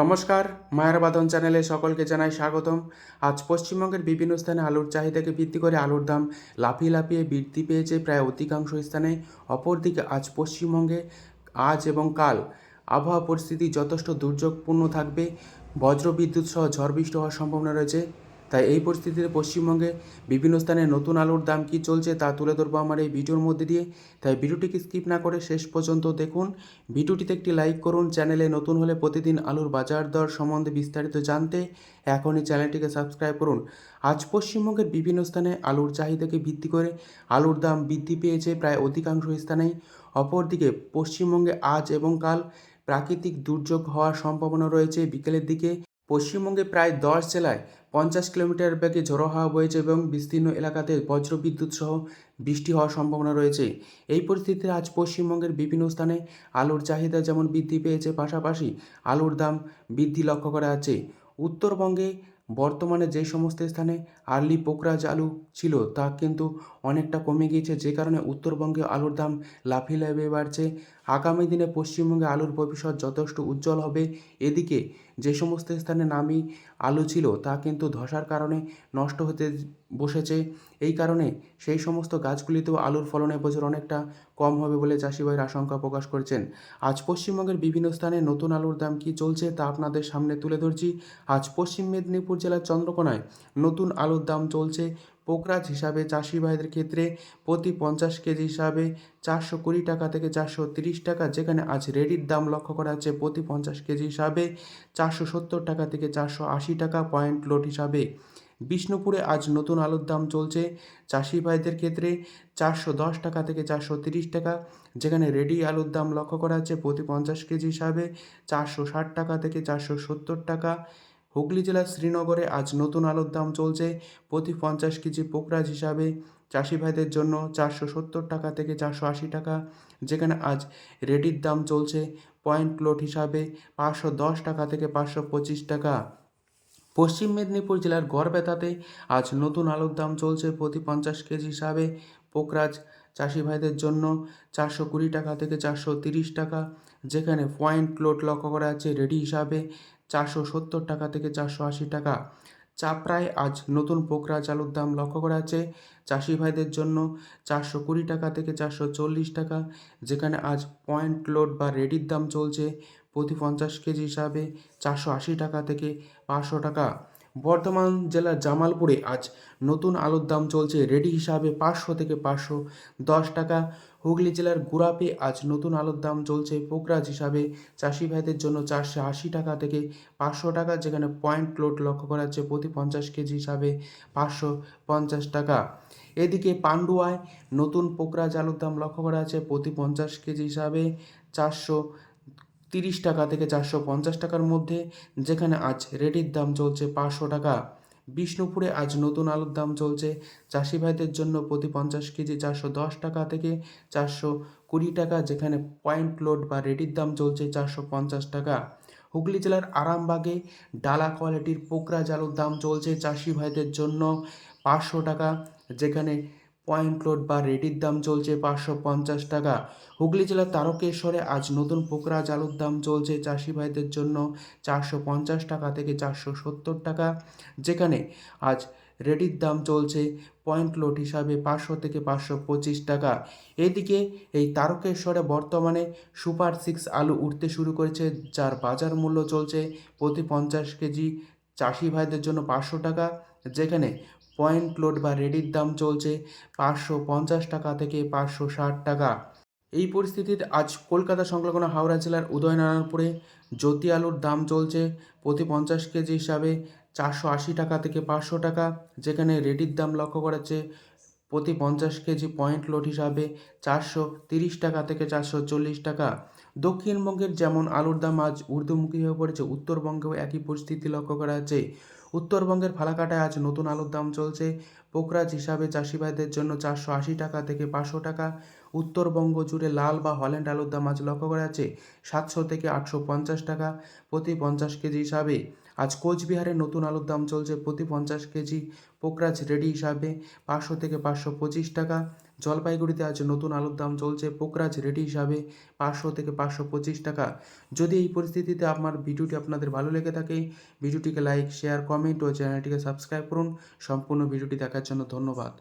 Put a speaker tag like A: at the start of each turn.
A: নমস্কার মায়ের বাদন চ্যানেলে সকলকে জানাই স্বাগতম। আজ পশ্চিমবঙ্গের বিভিন্ন স্থানে আলুর চাহিদাকে ভিত্তি করে আলুর দাম লাফিয়ে লাফিয়ে বৃদ্ধি পেয়েছে প্রায় অধিকাংশ স্থানে। অপরদিকে আজ পশ্চিমবঙ্গে আজ এবং কাল আবহাওয়া পরিস্থিতি যথেষ্ট দুর্যোগপূর্ণ থাকবে। বজ্রবিদ্যুৎ সহ ঝড় বৃষ্টি হওয়ার সম্ভাবনা রয়েছে। তাই এই পরিস্থিতিতে পশ্চিমবঙ্গে বিভিন্ন স্থানে নতুন আলুর দাম কী চলছে তা তুলে ধরবো আমার এই ভিডিওর মধ্যে দিয়ে। তাই ভিডিওটিকে স্কিপ না করে শেষ পর্যন্ত দেখুন। ভিডিওটিতে একটি লাইক করুন, চ্যানেলে নতুন হলে প্রতিদিন আলুর বাজার দর সম্বন্ধে বিস্তারিত জানতে এখনই চ্যানেলটিকে সাবস্ক্রাইব করুন। আজ পশ্চিমবঙ্গের বিভিন্ন স্থানে আলুর চাহিদাকে ভিত্তি করে আলুর দাম বৃদ্ধি পেয়েছে প্রায় অধিকাংশ স্থানেই। অপরদিকে পশ্চিমবঙ্গে আজ এবং কাল প্রাকৃতিক দুর্যোগ হওয়ার সম্ভাবনা রয়েছে। বিকেলের দিকে পশ্চিমবঙ্গে প্রায় দশ জেলায় পঞ্চাশ কিলোমিটার ব্যাগে ঝোড়ো হাওয়া বয়েছে এবং বিস্তীর্ণ এলাকাতে বজ্রবিদ্যুৎ সহ বৃষ্টি হওয়ার সম্ভাবনা রয়েছে। এই পরিস্থিতিতে আজ পশ্চিমবঙ্গের বিভিন্ন স্থানে আলুর চাহিদা যেমন বৃদ্ধি পেয়েছে, পাশাপাশি আলুর দাম বৃদ্ধি লক্ষ্য করা যাচ্ছে। উত্তরবঙ্গে বর্তমানে যে সমস্ত স্থানে আর্লি পোকরাজ আলু ছিল, তা কিন্তু অনেকটা কমে গিয়েছে। যে কারণে উত্তরবঙ্গে আলুর দাম লাফিয়ে লাফিয়ে বাড়ছে। আগামী দিনে পশ্চিমবঙ্গে আলুর ভবিষ্যৎ যথেষ্ট উজ্জ্বল হবে। এদিকে যে সমস্ত স্থানে নামি আলু ছিল, তা কিন্তু ধসার কারণে নষ্ট হতে বসেছে। এই কারণে সেই সমস্ত গাছগুলিতেও আলুর ফলন এবছর অনেকটা কম হবে বলে চাষিভাইয়ের আশঙ্কা প্রকাশ করেছেন। আজ পশ্চিমবঙ্গের বিভিন্ন স্থানে নতুন আলুর দাম কী চলছে তা আপনাদের সামনে তুলে ধরছি। আজ পশ্চিম মেদিনীপুর জেলার চন্দ্রকোনায় নতুন আলুর দাম চলছে পোকরাজ হিসাবে চাষি ভাইদের ক্ষেত্রে প্রতি পঞ্চাশ কেজি হিসাবে চারশো কুড়ি টাকা থেকে চারশো তিরিশ টাকা, যেখানে আজ রেডির দাম লক্ষ্য করা যাচ্ছে প্রতি পঞ্চাশ কেজি হিসাবে চারশো সত্তর টাকা থেকে চারশো আশি টাকা পয়েন্ট লোড হিসাবে। বিষ্ণুপুরে আজ নতুন আলুর দাম চলছে। চাষি ভাইদের ক্ষেত্রে চারশো দশ টাকা থেকে চারশো তিরিশ টাকা, যেখানে রেডি আলুর দাম লক্ষ্য করা যাচ্ছে প্রতি পঞ্চাশ কেজি হিসাবে চারশো ষাট টাকা থেকে চারশো সত্তর টাকা। হুগলি জেলার শ্রীনগরে আজ নতুন আলুর দাম চলছে। প্রতি পঞ্চাশ কেজি পোকরাজ হিসাবে চাষি ভাইদের জন্য চারশো সত্তর টাকা থেকে চারশো আশি টাকা, যেখানে আজ রেডির দাম চলছে পয়েন্ট লোড হিসাবে পাঁচশো দশ টাকা থেকে পাঁচশো পঁচিশ টাকা। পশ্চিম মেদিনীপুর জেলার গড়বেতাতে আজ নতুন আলুর দাম চলছে প্রতি পঞ্চাশ কেজি হিসাবে। পোকরাজ চাষি ভাইদের জন্য চারশো কুড়ি টাকা থেকে চারশো তিরিশ টাকা, যেখানে পয়েন্ট লোড লক্ষ্য করা যাচ্ছে রেডি হিসাবে। চারশো সত্তর টাকা থেকে চারশো আশি টাকা। চাপড়ায় আজ নতুন পোকরা চালুর দাম লক্ষ্য করা আছে চাষি ভাইদের জন্য চারশো কুড়ি টাকা থেকে চারশো চল্লিশ টাকা, যেখানে আজ পয়েন্ট লোড বা রেডির দাম চলছে। প্রতি পঞ্চাশ কেজি হিসাবে চারশো আশি টাকা থেকে পাঁচশো টাকা। বর্ধমান জেলার জামালপুরে আজ নতুন আলুর দাম চলছে রেডি হিসাবে পাঁচশো থেকে পাঁচশো দশ টাকা। হুগলি জেলার গুড়াপে আজ নতুন আলুর দাম চলছে পোকরাজ হিসাবে। চাষি ভাইদের জন্য চারশো আশি টাকা থেকে পাঁচশো টাকা, যেখানে পয়েন্ট লোড লক্ষ্য করা যাচ্ছে প্রতি পঞ্চাশ কেজি হিসাবে পাঁচশো পঞ্চাশ টাকা। এদিকে পান্ডুয়ায় নতুন পোকরাজ আলুর দাম লক্ষ্য করা আছে প্রতি পঞ্চাশ কেজি হিসাবে চারশো তিরিশ টাকা থেকে চারশো পঞ্চাশ টাকার মধ্যে, যেখানে আজ রেডির দাম চলছে পাঁচশো টাকা। বিষ্ণুপুরে আজ নতুন আলুর দাম চলছে চাষি ভাইদের জন্য প্রতি পঞ্চাশ কেজি চারশো দশ টাকা থেকে চারশো কুড়ি টাকা, যেখানে পয়েন্ট লোড বা রেডির দাম চলছে চারশো পঞ্চাশ টাকা। হুগলি জেলার আরামবাগে ডালা কোয়ালিটির পোকরাজ আলুর দাম চলছে চাষি ভাইদের জন্য পাঁচশো টাকা, যেখানে পয়েন্ট লোড বা রেডির দাম চলছে পাঁচশো পঞ্চাশ টাকা। হুগলি জেলার তারকেশ্বরে আজ নতুন পোকরাজ আলুর দাম চলছে চাষি ভাইদের জন্য চারশো পঞ্চাশ টাকা থেকে চারশো সত্তর টাকা। যেখানে আজ রেডির দাম চলছে পয়েন্ট লোড হিসাবে পাঁচশো থেকে পাঁচশো পঁচিশ টাকা। এদিকে এই তারকেশ্বরে বর্তমানে সুপার সিক্স আলু উঠতে শুরু করেছে, যার বাজার মূল্য চলছে প্রতি পঞ্চাশ কেজি। চাষি ভাইদের জন্য পাঁচশো টাকা, যেখানে পয়েন্ট লোড বা রেডির দাম চলছে পাঁচশো পঞ্চাশ টাকা থেকে পাঁচশো ষাট টাকা। এই পরিস্থিতিতে আজ কলকাতা সংলগ্ন হাওড়া জেলার উদয়নারায়ণপুরে জ্যোতি আলুর দাম চলছে প্রতি পঞ্চাশ কেজি হিসাবে চারশো আশি টাকা থেকে পাঁচশো টাকা, যেখানে রেডির দাম লক্ষ্য করা যাচ্ছে প্রতি পঞ্চাশ কেজি পয়েন্ট লোড হিসাবে চারশো তিরিশ টাকা থেকে চারশো চল্লিশ টাকা। দক্ষিণবঙ্গের যেমন আলুর দাম আজ ঊর্ধ্বমুখী হয়ে পড়েছে, উত্তরবঙ্গেও একই পরিস্থিতি লক্ষ্য করা যাচ্ছে। উত্তরবঙ্গের ফালাকাটায় আজ নতুন আলুর দাম চলছে। পোকরাজ হিসাবে চাষিভাইদের জন্য চারশো আশি টাকা থেকে পাঁচশো টাকা। উত্তরবঙ্গ জুড়ে লাল বা হল্যান্ড আলুর দাম আজ লক্ষ্য করা যাচ্ছে সাতশো থেকে আটশো পঞ্চাশ টাকা প্রতি পঞ্চাশ কেজি হিসাবে। আজ কোচবিহারে নতুন আলুর দাম চলছে প্রতি পঞ্চাশ কেজি পোকরাজ রেডি হিসাবে পাঁচশো থেকে পাঁচশো পঁচিশ টাকা। জলপাইগুড়িতে আজ নতুন আলুর দাম চলছে পোকরাজ রেডি হিসাবে পাঁচশো থেকে পাঁচশো পঁচিশ টাকা। যদি এই পরিস্থিতিতে আমার ভিডিওটি আপনাদের ভালো লেগে থাকে, ভিডিওটিকে লাইক, শেয়ার, কমেন্ট ও চ্যানেলটিকে সাবস্ক্রাইব করুন। সম্পূর্ণ ভিডিওটি দেখার জন্য ধন্যবাদ।